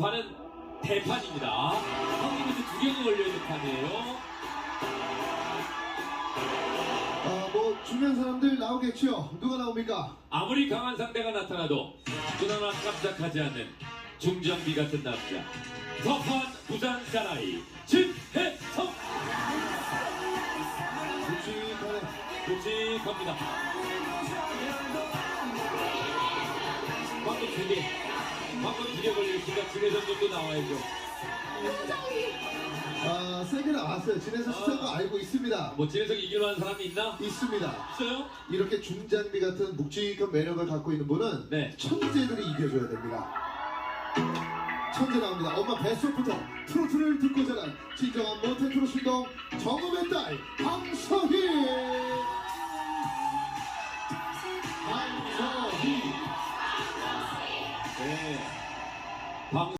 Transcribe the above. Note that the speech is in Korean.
판은 대판입니다. 형님한테 두 개가 걸려있는 판이에요. 아, 뭐 중요한 사람들 나오겠죠. 누가 나옵니까? 아무리 강한 상대가 나타나도 누나나 깜짝하지 않는 중장비 같은 남자. 터프한 부산 사나이 진해성 묵직하네. 묵직합니다. 방금 두 개, 방금 두 개 걸려있으니까 진해성 정도 나와야죠. 아, 세게 나왔어요. 진에서 수상거 알고 있습니다. 뭐 진해성 이길 만한 사람이 있나? 있습니다. 있어요? 이렇게 중장비 같은 묵직한 매력을 갖고 있는 분은 네. 천재들이 이겨줘야 됩니다. 천재 나옵니다. 엄마 뱃속부터 트로트를 듣고 자란 진정한 모태트로 신동 정음의 딸 황서 Vamos.